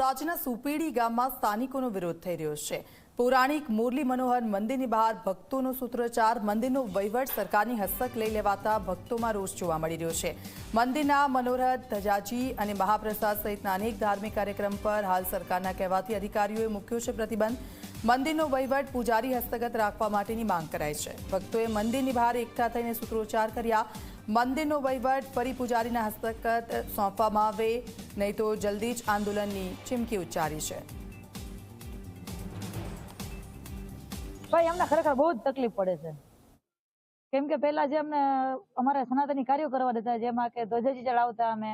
ધોરાજીના સુપેડી ગામમાં સ્થાનિકોનો વિરોધ થઈ રહ્યો છે. પૌરાણિક મુરલી મનોહર મંદિરની બહાર ભક્તોનો સૂત્રોચ્ચાર, મંદિરનો વહીવટ સરકારની હસ્તક લઈ લેવાતા ભક્તોમાં રોષ જોવા મળી રહ્યો છે. મંદિરના મનોરથ ધજાજી અને મહાપ્રસાદ સહિતના અનેક ધાર્મિક કાર્યક્રમ પર હાલ સરકારના કહેવાથી અધિકારીઓએ મૂક્યો છે પ્રતિબંધ. મંદિરનો વહીવટ પૂજારી હસ્તગત રાખવા માટેની માંગ કરાઈ છે. ભક્તોએ મંદિરની બહાર એકઠા થઈને સૂત્રોચ્ચાર કર્યા. મંદિરનો વહીવટ ફરી પૂજારીના હસ્તગત સોંપવામાં આવે, નહીં તો જલ્દી જ આંદોલનની ચીમકી ઉચ્ચારી છે. ભાઈ, અમને ખરેખર બહુ જ તકલીફ પડે છે. કેમ કે પહેલા જે અમને, અમારા સનાતની કાર્યો કરવા દેતા, જેમાં કે ધ્વજાજી ચડાવતા અમે,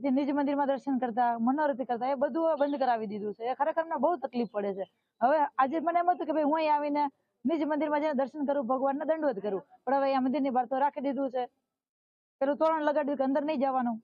જે નિજ મંદિરમાં દર્શન કરતા મનોરથી કરતા, એ બધું બંધ કરાવી દીધું છે. એ ખરેખર અમને બહુ તકલીફ પડે છે. હવે આજે મને એમ હતું કે ભાઈ, હું અહીં આવીને નિજ મંદિરમાં જઈને દર્શન કરું, ભગવાનને દંડવત કરું. પણ હવે આ મંદિરની બહાર તો રાખી દીધું છે. પેલું તોરણ લગાડ્યું કે અંદર નહીં જવાનું.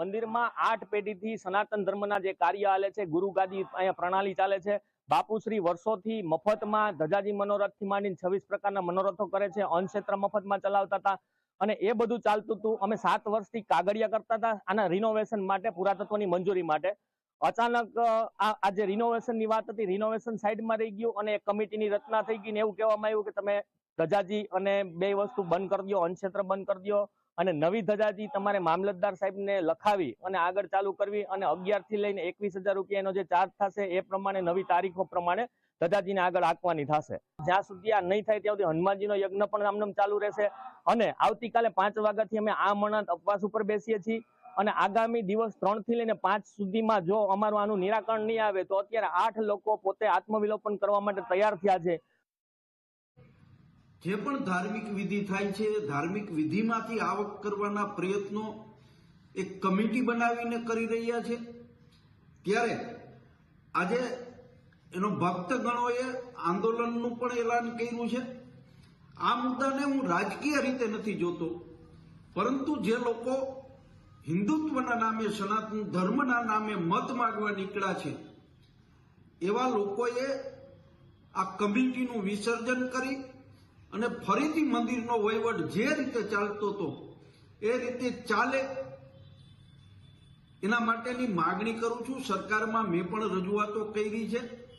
મંદિરમાં આઠ પેઢીથી સનાતન ધર્મના જે કાર્ય ચાલે છે, ગુરુ ગાદી અહીંયા પ્રણાલી ચાલે છે. બાપુશ્રી વર્ષોથી મફતમાં ધજાજી મનોરથથી માંડીને છવ્વીસ પ્રકારના મનોરથો કરે છે, અન્નક્ષેત્ર મફતમાં ચલાવતા હતા. અને એ બધું ચાલતું હતું. અમે સાત વર્ષથી કાગળિયા કરતા હતા આના રિનોવેશન માટે, પુરાતત્વની મંજૂરી માટે. અચાનક આ જે રિનોવેશનની વાત હતી રિનોવેશન સાઈડમાં રહી ગયું અને કમિટીની રચના થઈ ગઈ ને એવું કહેવામાં આવ્યું કે તમે ધજાજી અને બે વસ્તુ બંધ કરી દો, અન્નક્ષેત્ર બંધ કરી દો. અને નવી ધજાજી તમારે મામલતદાર સાહેબને લખાવી અને આગળ ચાલુ કરવી અને અગિયારથી લઈને એકવીસ હજાર રૂપિયાનો જે ચાર્જ થશે એ પ્રમાણે નવી તારીખો પ્રમાણે ધજાજીને આગળ આંકવાની થશે. જ્યાં સુધી આ નહીં થાય ત્યાં સુધી હનુમાનજીનો યજ્ઞ પણ આમનામ ચાલુ રહેશે અને આવતીકાલે પાંચ વાગ્યાથી અમે આ મણત ઉપવાસ ઉપર બેસીએ છીએ અને આગામી દિવસ ત્રણથી લઈને પાંચ સુધીમાં જો અમારું આનું નિરાકરણ નહીં આવે તો અત્યારે આઠ લોકો પોતે આત્મવિલોપન કરવા માટે તૈયાર થયા છે. જે પણ ધાર્મિક વિધિ થાય છે, ધાર્મિક વિધિમાંથી આવક કરવાના પ્રયત્નો એક કમિટી બનાવીને કરી રહ્યા છે. ત્યારે આજે એનો ભક્તગણોએ આંદોલનનું પણ એલાન કર્યું છે. આ મુદ્દાને હું રાજકીય રીતે નથી જોતો, પરંતુ જે લોકો હિન્દુત્વના નામે, સનાતન ધર્મના નામે મત માગવા નીકળ્યા છે, એવા લોકોએ આ કમિટીનું વિસર્જન કરી અને ફરીથી મંદિરનો વહીવટ જે રીતે ચાલતો હતો, એ રીતે ચાલે. એના માટેની માગણી કરું છું. સરકારમાં મેં પણ રજૂઆતો કરી છે.